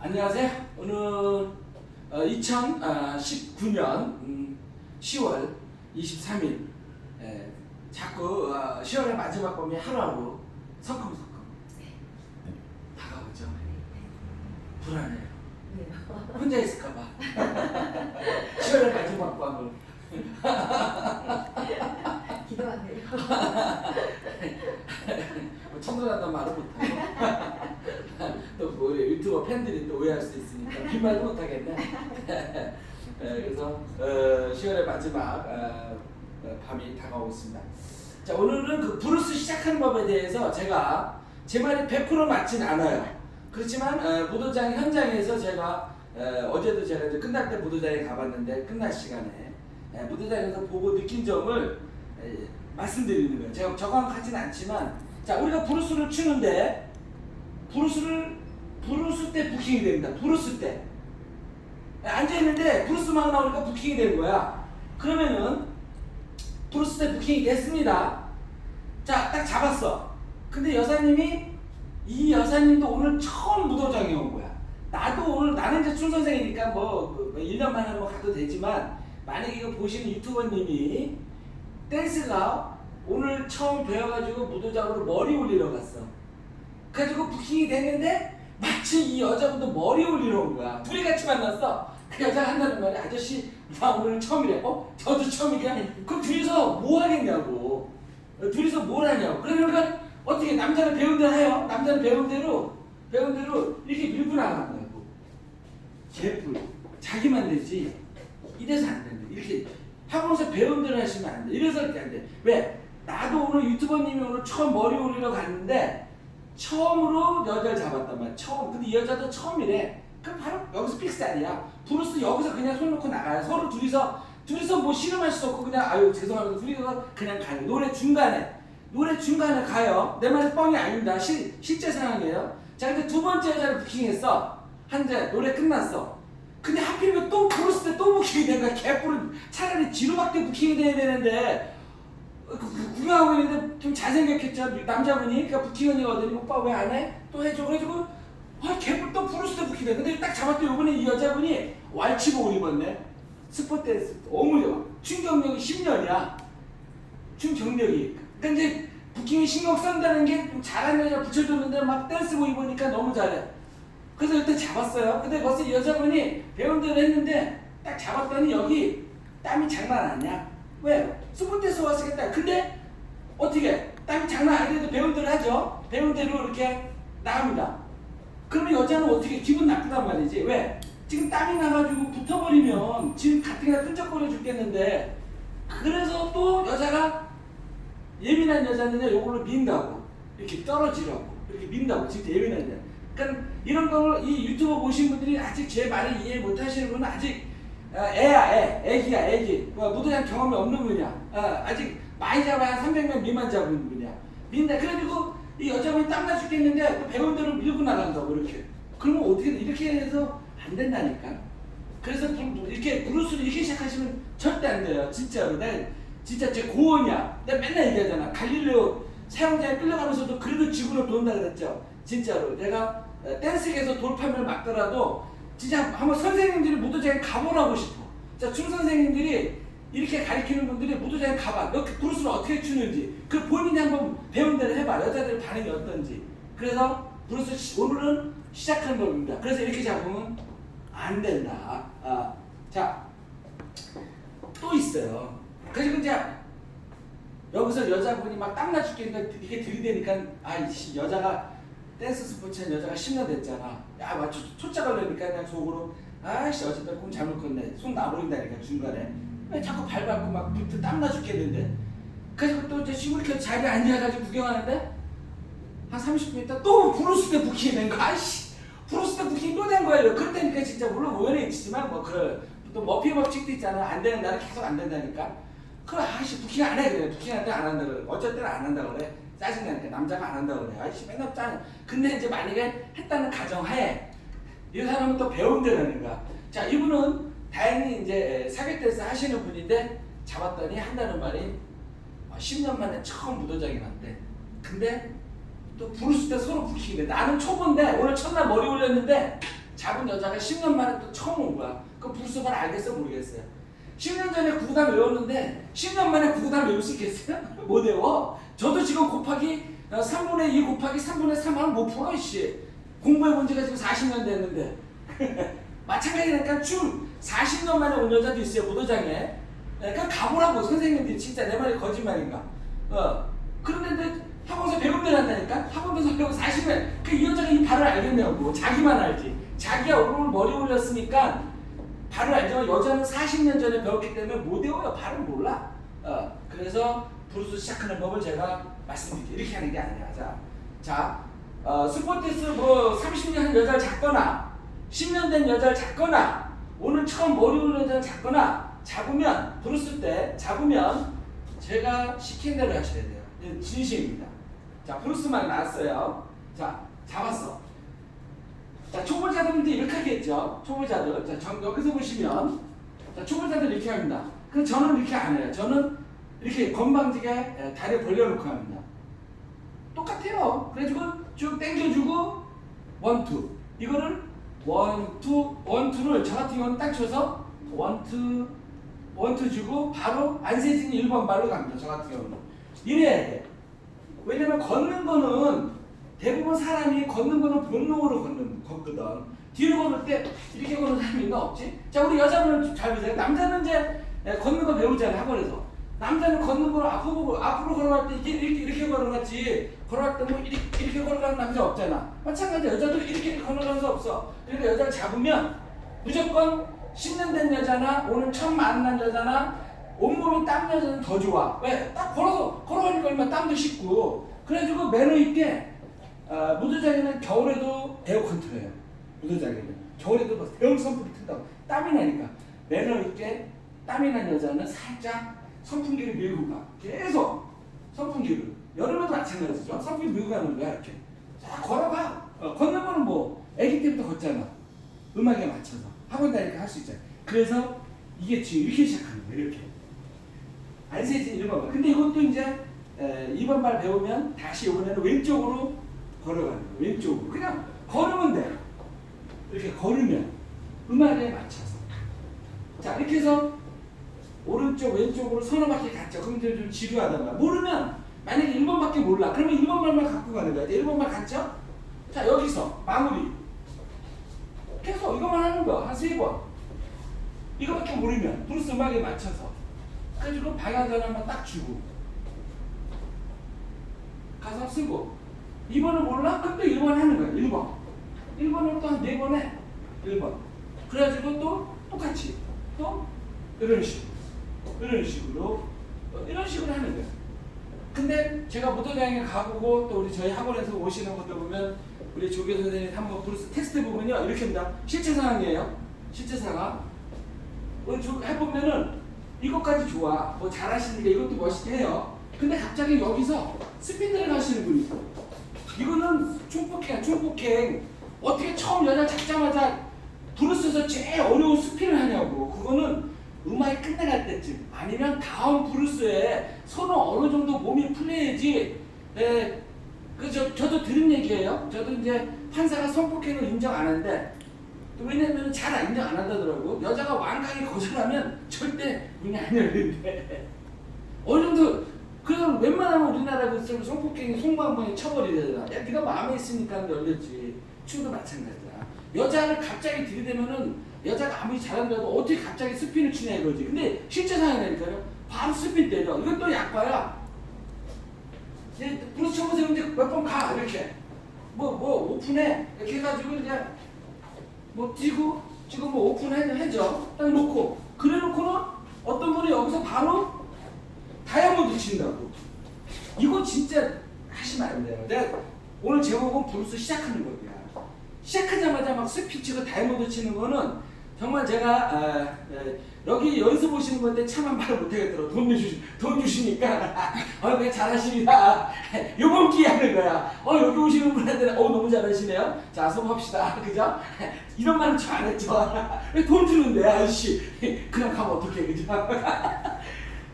안녕하세요. 오늘 어, 2019년 10월 23일 에, 자꾸 어, 10월의 마지막 밤이 하루하루 성큼성큼 다가오죠. 불안해요. 혼자 있을까봐. 10월의 마지막 밤을 기도하세요. 뭐 청소한다는 말은 못하고 유튜버 팬들이 또 오해할 수 있으니까 빈말도 못하겠네. 예, 그래서 어, 10월의 마지막 어, 어, 밤이 다가오고 있습니다. 자 오늘은 그 브루스 시작하는 법에 대해서 제가 제 말이 100% 맞진 않아요. 그렇지만 어, 무도장 현장에서 제가 어, 어제도 제가 이제 끝날 때 무도장에 가봤는데 끝날 시간에 예, 무도장에서 보고 느낀 점을 에, 말씀드리는 거예요. 제가 같지는 않지만 자 우리가 브루스를 추는데 브루스를 브루스 때 부킹이 됩니다. 브루스 때 앉아 있는데 브루스만 나오니까 부킹이 되는 거야. 그러면은 브루스 때 부킹이 됐습니다. 자 딱 잡았어. 근데 여사님이 이 여사님도 오늘 처음 무도장에 온 거야. 나도 오늘 나는 이제 춘 선생이니까 뭐, 뭐 1년 만에 한번 가도 되지만 만약에 이거 보시는 유튜버님이 댄스가 오늘 처음 배워가지고 무도장으로 머리 올리러 갔어. 그래가지고 부킹이 됐는데 마치 이 여자분도 머리 올리러 온 거야. 둘이 같이 만났어. 그 여자가 한다는 말이 아저씨 나 오늘 처음이래. 어? 저도 처음이야. 그럼 둘이서 뭐 하겠냐고. 어, 둘이서 뭘 하냐고. 그러니까 어떻게 남자는 배운 대로 해요. 남자는 배운 대로 배운 대로 이렇게 밀고 나간다고. 개뿔. 자기만 되지. 이래서 안 된다. 이렇게 학원에서 배운 대로 하시면 안 돼. 이래서 이렇게 안 돼. 왜? 나도 오늘 유튜버님이 오늘 처음 머리 올리러 갔는데 처음으로 여자를 잡았단 말이야. 처음. 근데 이 여자도 처음이래. 그럼 바로 여기서 픽살이야. 브루스 여기서 그냥 손 놓고 나가요. 서로 둘이서 둘이서 뭐 씨름할 수 없고 그냥 아유 죄송합니다. 둘이서 그냥 가요. 노래 중간에 노래 중간에 가요. 내 말이 뻥이 아닙니다. 실 실제 상황이에요. 자 근데 두 번째 여자를 부킹했어. 한자 노래 끝났어. 근데 하필이면 또 브루스 때 또 부킹이 된 거야. 개뿔은 차라리 뒤로밖에 부킹이 돼야 되는데 그, 그, 구경하고 있는데 좀 잘생겼겠죠? 남자분이. 그러니까 부킹언니거든요. 오빠 왜 안 해? 또 해줘. 그래가지고 아 개뿔 또 브루스 때 부킹돼 근데 딱 잡았더니 이번에 이 여자분이 왈치복을 입었네. 스포 댄스. 어머니 충격력이 10년이야. 충격력이. 그러니까 이제 부킹이 신경 쓴다는 게좀 잘하는 여자 붙여줬는데 막 댄스복 입으니까 너무 잘해. 그래서 일단 잡았어요. 근데 벌써 이 여자분이 배운 대로 했는데 딱 잡았더니 여기 땀이 장난 아니야 왜? 스포 댄스 왔겠다 근데 어떻게? 땀이 장난 아니래도 배운 대로 하죠. 배운 대로 이렇게 나갑니다. 그러면 여자는 어떻게 기분 나쁘단 말이지. 왜? 지금 땀이 나가지고 붙어버리면 지금 가뜩이나 끈적거려 죽겠는데 그래서 또 여자가 예민한 여자는 요걸로 민다고. 이렇게 떨어지라고. 이렇게 민다고. 진짜 예민한 여자. 그러니까 이런 걸 이 유튜버 보신 분들이 아직 제 말을 이해 못 하시는 분은 아직 아, 애야 애. 애기야 애기. 뭐 무도장 경험이 없는 분이야. 아, 아직 많이 잡아야 300명 미만 잡은 분이야. 민다 그래가지고 이 여자분이 땀나 죽겠는데 또 배운 대로 밀고 나간다고 이렇게. 그러면 어떻게 돼? 이렇게 해서 안 된다니까. 그래서 좀 이렇게 브루스를 이렇게 시작하시면 절대 안 돼요. 진짜로. 내 진짜 제 고언이야. 내가 맨날 얘기하잖아. 갈릴레오 사형장에 끌려가면서도 그래도 지구를 돈다 그랬죠. 진짜로. 내가 어, 댄스계에서 돌파면을 막더라도 진짜 한번 선생님들이 무도장에 가보라고 싶어. 자, 춤 선생님들이 이렇게 가르치는 분들이 무도장에 가봐. 너 브루스를 어떻게 추는지 그 본인이 한번 배운 대로 해봐. 여자들 반응이 어떤지. 그래서 브루스 시- 오늘은 시작하는 법입니다. 그래서 이렇게 잡으면 안 된다. 아, 자, 또 있어요. 그래서 이제 여기서 여자분이 막 땀나 죽겠는데 이게 들이대니까 아이씨 여자가 댄스 스포츠 한 여자가 10년 됐잖아. 야, 초짜 걸려니까 그냥 속으로 아이씨 어쨌든 꿈 잘못 꿨네. 손 나버린다니까 중간에. 왜 자꾸 밟았고 막 밑에 땀나 죽겠는데. 그래서 또 이제 시골켜 자리에 앉아가지고 구경하는데 한 30분 있다 또 브루스 때 부킹이 된 거야. 아이씨 브루스 때 부킹이 또 된 거예요. 그렇다니까 진짜 물론 우연히 있지만 뭐 그래 또 머피 법칙도 있잖아. 안 되는 날은 계속 안 된다니까. 그래 아이씨 부킹 안 해 그래. 부킹 할때 안 한다 그래. 때는 안 한다 그래. 짜증나니까 남자가 안 한다 그래. 아이씨 맨날 짜. 근데 이제 만약에 했다는 가정하에 이 사람은 또 배운 데라는가. 자 이분은 다행히 이제 사계 댄스 하시는 분인데 잡았더니 한다는 말이 10년 만에 처음 무도장이 났대. 근데 또 부르스 때 서로 부킹이 돼. 나는 초보인데 오늘 첫날 머리 올렸는데 잡은 여자가 10년 만에 또 처음 온 거야. 그 불수발 알겠어 모르겠어요. 10년 전에 구구단 외웠는데 10년 만에 구구단 외울 수 있겠어요? 못 외워. 저도 지금 곱하기 어, 3분의 2 곱하기 3분의 3 하면 못 풀어 씨. 공부해 본 지가 지금 40년 됐는데. 마찬가지니까 춤 40년 만에 온 여자도 있어요 무도장에. 그러니까 가보라고 선생님들이 진짜 내 말이 거짓말인가? 어. 그런데 학원에서 배우면 한다니까? 학원에서 배우고 40년 그이 여자가 이 발을 알겠냐고 자기만 알지 자기가 오늘 머리 올렸으니까 발을 알지만 여자는 40년 전에 배웠기 때문에 못 외워요 발을 몰라 어. 그래서 브루스 시작하는 법을 제가 말씀드릴게요. 이렇게 하는 게 아니라. 자, 자 어, 스포티스 뭐 30년 한 여자를 잡거나 10년 된 여자를 잡거나 오늘 처음 머리 올린 여자를 잡거나 잡으면 브루스 때 잡으면 제가 시킨 대로 하셔야 돼요. 이게 진심입니다. 자 브루스만 나왔어요. 자 잡았어. 자 초보자들은 이렇게 하겠죠. 초보자들. 자 정, 여기서 보시면 자 초보자들 이렇게 합니다. 근데 저는 이렇게 안 해요. 저는 이렇게 건방지게 에, 다리 벌려놓고 합니다 똑같아요 그래가지고 쭉 당겨주고 원투 이거를 원투 원투를 저 같은 경우는 딱 쳐서 원투 원투 주고 바로 안세진 1번 발로 갑니다 저 같은 경우는 이래야 돼 왜냐면 걷는 거는 대부분 사람이 걷는 거는 본능으로 걷는 걷거든. 뒤로 걸을 때 이렇게 걷는 사람이 있나 없지? 자 우리 여자분은 잘 보세요. 남자는 이제 에, 걷는 거 배우잖아요 학원에서. 남자는 걷는 걸 앞으로 보고 앞으로 걸어갈 때 이렇게 이렇게, 이렇게 걸어갔지 걸어갈 때뭐 이렇게, 이렇게 걸어가는 남자 없잖아. 마찬가지 여자도 이렇게 이렇게 걸어가는 거 없어. 그러니까 여자를 잡으면 무조건 10년 된 여자나 오늘 처음 만난 여자나 온몸이 땀 여자는 더 좋아. 왜? 딱 걸어서 걸어가니까 얼마나 땀도 씻고 그래가지고 매너 있게 어, 무드장에는 겨울에도 에어컨 틀어요. 무드장에는 겨울에도 막 대형 선풍기 튼다고 땀이 나니까 매너 있게 땀이 난 여자는 살짝 선풍기를 밀고 가. 계속 선풍기를 여름에도 마찬가지죠. 선풍기 밀고 가는 거야 이렇게. 자 걸어가. 어, 걷는 거는 뭐 아기 때부터 걷잖아. 음악에 맞춰서 학원 다니까 할 수 있잖아. 그래서 이게 지금 이렇게 시작하는 거야 이렇게. 안세진 1번 근데 이것도 이제 에, 2번 발 배우면 다시 이번에는 왼쪽으로 걸어가는 거예요. 왼쪽으로. 그냥 걸으면 돼. 이렇게 걸으면 음악에 맞춰서. 자 이렇게 해서 오른쪽 왼쪽으로 서너 바퀴 갔죠. 그럼 좀 지루하단 말이야. 모르면 만약에 1번밖에 몰라. 그러면 1번 발만 갖고 가는 거야. 이제 1번 발 갔죠? 자 여기서 마무리. 계속 이것만 하는 거야. 한 세 번. 이거밖에 모르면 브루스 음악에 맞춰서. 그래가지고 방향전 한번 딱 주고 가서 쓰고 2번을 몰라? 그럼 또 1번 하는 거야 1번 1번을 또 한 4번 해 1번 그래가지고 또 똑같이 또 이런 식으로 이런 식으로 어, 이런 식으로 하는 거야 근데 제가 무도장에 가보고 또 우리 저희 학원에서 오시는 분들 보면 우리 조교 선생님 한번 브루스 텍스트 보면요 이렇게 합니다. 실제 상황이에요. 실제 상황. 조- 해보면은 이것까지 좋아. 뭐 잘하시니까 이것도 멋있게 해요. 근데 갑자기 여기서 스피드를 하시는 분이 있어 이거는 총폭행이야 총폭행. 어떻게 처음 여자 잡자마자 브루스에서 제일 어려운 스피를 하냐고. 그거는 음악이 끝나갈 때쯤 아니면 다음 브루스에 서로 어느 정도 몸이 풀려야지 에, 그 저, 저도 들은 얘기예요 저도 이제 판사가 성폭행을 인정 안 하는데 왜냐면 잘 인정 안 한다더라고 여자가 완강히 거절하면 절대 문이 안 열리는데 어느 정도 그래서 웬만하면 우리나라 그 성- 성폭행이 송광방에 처벌이 되잖아. 야 네가 마음에 있으니까 열렸지. 춤도 마찬가지야. 여자를 갑자기 들이대면은 여자가 아무리 잘한다고 어떻게 갑자기 스핀을 추냐 이거지. 근데 실제 상황이라니까요. 바로 스핀 때려. 이것도 약과야. 이제 브루스 쳐보세요. 이제 몇 번 가 이렇게. 뭐 뭐 오픈해 이렇게 해가지고 그냥 뭐 뛰고 지금 뭐 오픈해 해죠. 딱 놓고 그래 놓고는 어떤 분이 여기서 바로 다이아몬드 친다고. 이거 진짜 하시면 안 돼요. 내가 오늘 제목은 브루스 시작하는 겁니다. 시작하자마자 막 스피 치고 다이아몬드 치는 거는 정말 제가 아, 에, 여기 연습 오시는 건데 차마 말을 못하겠더라고. 돈 주시 돈 주시니까. 어 그냥 잘하십니다. 요번 기회 하는 거야. 어 여기 오시는 분한테는 어 너무 잘하시네요. 자 수업합시다. 그죠? 이런 말은 저 안 했죠. 왜돈 주는데 아저씨? 그냥 가면 어떡해 그죠?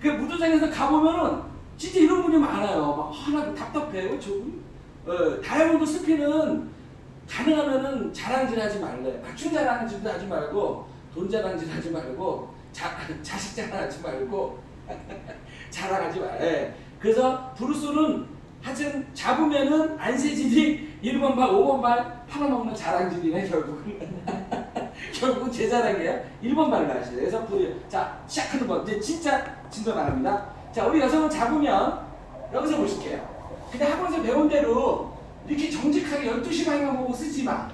그 무도장에서 가보면은 진짜 이런 분이 많아요. 막 하나 답답해요. 저분. 어, 다이아몬드 스피는 가능하면은 자랑질 하지 말래. 맞춤 자랑질도 하지 말고 돈 자랑질 하지 말고 자, 자식 자랑하지 말고 자랑하지 말래. 그래서 브루스는 하여튼 잡으면은 안세진이 1번 발, 5번 발 팔아먹는 자랑질이네 결국은. 결국은 제 자랑이에요. 1번 발을 하시요 그래서 브루 자 시작하는 법 이제 진짜 진도 나갑니다. 자 우리 여성을 잡으면 여기서 보실게요. 근데 학원에서 배운 대로 이렇게 정직하게 12시 방향 보고 쓰지 마.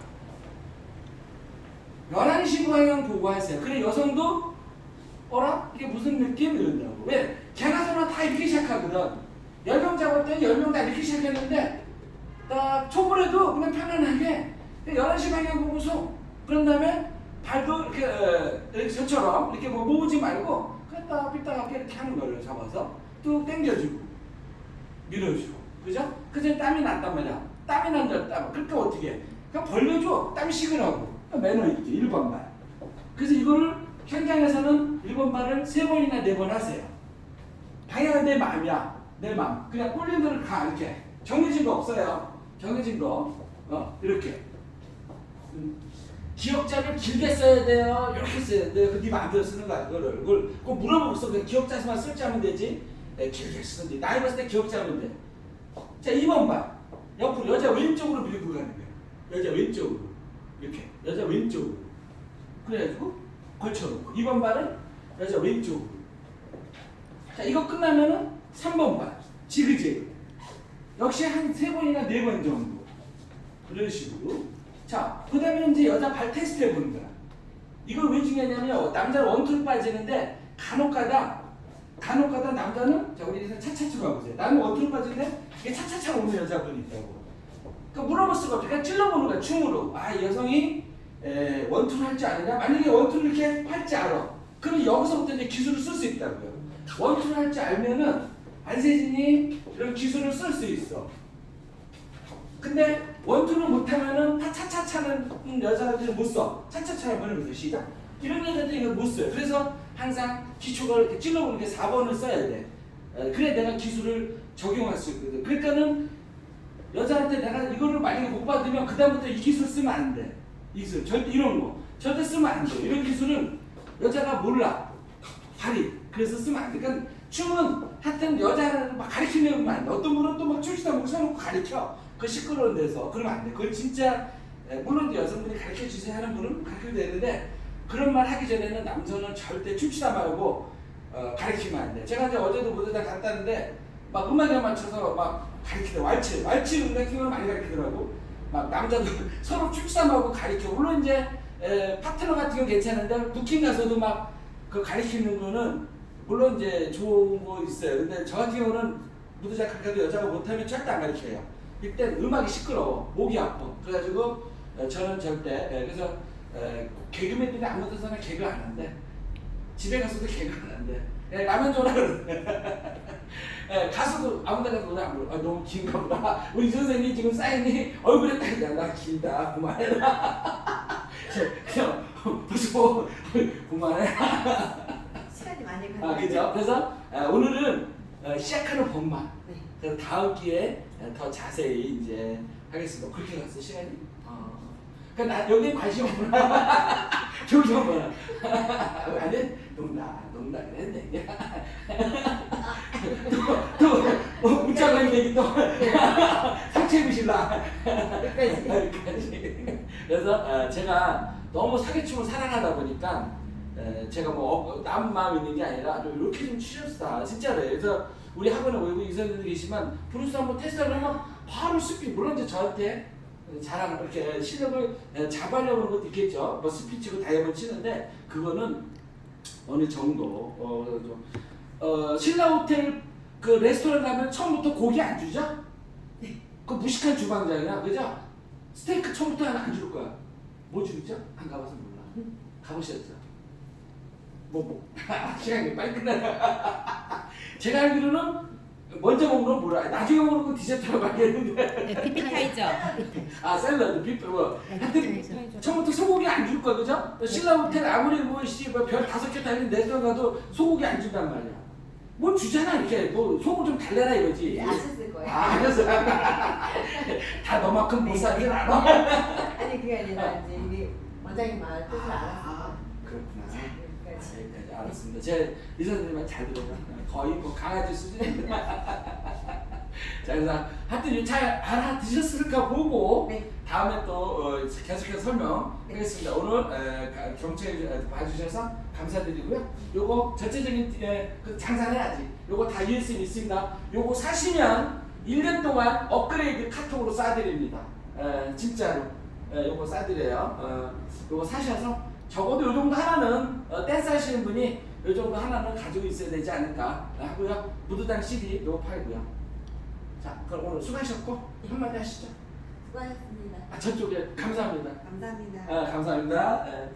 11시 방향 보고 하세요. 그래 여성도 어라? 이게 무슨 느낌? 이런다고. 왜? 걔나 서로 다 이렇게 시작하거든. 10명 잡을 때 10명 다 이렇게 시작했는데 딱 초보라도 그냥 편안하게 11시 방향 보고서 그런 다음에 발도 이렇게, 어, 이렇게 저처럼 이렇게 뭐 모으지 말고 딱 삐딱하게 이렇게 하는 거예요. 잡아서 뚝 당겨주고 밀어주고 그죠? 그래서 땀이 났단 말이야. 땀이 난다 땀. 그러니까 어떻게 해? 그냥 벌려줘. 땀 식으라고. 매너 있게 1번 발. 그래서 이거를 현장에서는 1번 발을 세 번이나 네번 하세요. 방향은 내 마음이야. 내 마음. 그냥 꼴린 대로 가 이렇게. 정해진 거 없어요. 정해진 거. 어 이렇게. 음. 기억자를 길게 써야 돼요. 이렇게 써야 돼요. 그네 마음대로 쓰는 거야. 그거를. 그걸 꼭 물어보고 써. 그냥 기억자만 쓸줄 알면 되지. 네, 길게 쓰는데 나이 봤을 때 기억자 하면 돼. 자 2번 봐. 옆으로 여자 왼쪽으로 밀고 가는 거야. 여자 왼쪽으로. 이렇게. 여자 왼쪽으로. 그래가지고 걸쳐놓고 2번 발은 여자 왼쪽으로. 자 이거 끝나면은 3번 발. 지그재그. 역시 한 세 번이나 네 번 정도. 그런 식으로. 자, 그 다음에 이제 여자 발 테스트 해보는 거야. 이걸 왜 중요하냐면요. 남자는 원투를 빠지는데 간혹 가다, 간혹 가다 남자는, 자, 우리 이제 차차차로 가보세요. 나는 원투를 빠지는데 이게 차차차 오는 여자분이 있다고. 그러니까 물어볼 수가 없죠. 그냥 찔러보는 거야, 춤으로. 아, 이 여성이 에, 원투를 할 줄 아느냐? 만약에 원투를 이렇게 할 줄 알아. 그러면 여기서부터 이제 기술을 쓸 수 있다고요. 원투를 할 줄 알면은 안세진이 이런 기술을 쓸 수 있어. 근데 원투를 못하면은 다 차차차는 여자들은 못 써. 차차차를 보내면서 시작. 이런 여자들이 못 써요. 그래서 항상 기초를 이렇게 찔러보는 게 4번을 써야 돼. 에, 그래 내가 기술을 적용할 수 있거든. 그러니까는 여자한테 내가 이거를 만약에 못 받으면 그다음부터 이 기술 쓰면 안 돼. 이 기술 절대 이런 거 절대 쓰면 안 돼. 이런 기술은 여자가 몰라. 발이 그래서 쓰면 안 돼. 그러니까 춤은 하여튼 여자를 막 가르치려면 안 돼. 어떤 분은 또 막 춤추다 보고 서놓고 가르쳐. 그 시끄러운 데서 그러면 안 돼. 그건 진짜 에, 물론 여성분이 가르쳐 주세요 하는 분은 가르쳐도 되는데 그런 말 하기 전에는 남자는 절대 춤추다 말고 어, 가르치면 안 돼. 제가 이제 어제도 무대다 갔다는데 막 음악에 맞춰서 막 가르치더 왈츠 왈츠 음악 걸 많이 가르치더라고. 막 남자도 서로 말고 가르쳐. 물론 이제 에, 파트너 같은 건 괜찮은데 부킹 가서도 막 그 가르치는 거는 물론 이제 좋은 거 있어요. 근데 저 같은 경우는 무대 작곡가도 여자가 못하면 절대 안 가르쳐요. 일단 음악이 시끄러워, 목이 아파. 그래가지고 에, 저는 절대 에, 그래서 에, 개그맨들이 아무도 서는 개그 안 한대. 집에 가서도 개그 안 한대. 에, 라면 줘라 그러는데. 에, 가수도 아무데 가서 노래 안 불러. 아, 너무 긴가 보다. 우리 선생님 지금 사인이 얼굴에 딱 있다. 나 길다. 그만해라. 저, 그냥 벌써 뭐, 그만해. 시간이 많이 가네. 아, 그죠? 그래서 아, 오늘은 어, 시작하는 법만. 네. 그래서 다음 기회에 더 자세히 이제 하겠습니다. 그렇게 갔어 시간이? 어. 그러니까 나 여기 관심 없구나. 저기 좀 봐라. 아니 농담 농담 했네. 또또 어, 문자관 얘기 또 상처 입으실라. 여기까지. 그래서 어, 제가 너무 사기춤을 사랑하다 보니까 에, 제가 뭐 어, 남 마음 있는 게 아니라 좀 이렇게 좀 추셨다 진짜로 그래서 우리 학원에 외국 이사님들 계시면 브루스 한번 테스트를 하면 바로 스피 물론 이제 저한테 자랑 이렇게 실력을 에, 잡으려고 하는 것도 있겠죠 뭐 스피치고 다이아몬드 치는데 그거는 어느 정도 어, 좀, 어 신라 호텔 그 레스토랑 가면 처음부터 고기 안 주죠? 그 무식한 주방장이야 그죠? 스테이크 처음부터 하나 안 줄 거야 뭐 주죠? 안 가봐서 몰라 가보셨죠? 뭐 뭐. 시간이 빨리 끝나. 제가 알기로는 먼저 먹는 건 뭐라? 나중에 먹는 건 디저트라고 하겠는데. 에피타이저. 아 샐러드 뷔페 뭐. 하여튼 처음부터 소고기 안 줄 거야 그죠? 신라 호텔 아무리 뭐씨별 다섯 개 달린 레스토랑 가도 소고기 안 준단 말이야. 뭐 주잖아 이렇게. 뭐 소금 좀 달래라 이거지. 아셨을 거예요. 아 알았어 다 너만큼 못 살진 않아? 아니 그게 아니라 이제 이게 원장님 말 뜻을 알았어. 그렇구나. 자, 여기까지. 자, 여기까지 알았습니다. 제 이사님만 잘 들어요. 거의 뭐 강아지 수준입니다. 자, 그래서 하여튼 잘 알아드셨을까 보고 네. 다음에 또 어, 계속해서 설명하겠습니다. 오늘 에, 경청해 주- 봐주셔서 감사드리고요. 요거 전체적인 에, 그 장사해야지. 요거 다 USB 있습니다. 요거 사시면 1년 동안 업그레이드 카톡으로 쏴드립니다. 에, 진짜로. 에, 요거 쏴드려요. 어, 요거 사셔서 적어도 요 정도 하나는 어, 댄스 하시는 분이 요 정도 하나는 가지고 있어야 되지 않을까 하고요. 무드당 CD 요거 팔고요. 자, 그럼 오늘 수고하셨고 한마디 하시죠. 수고하셨습니다. 아, 저쪽에 감사합니다. 감사합니다. 아, 감사합니다. 예.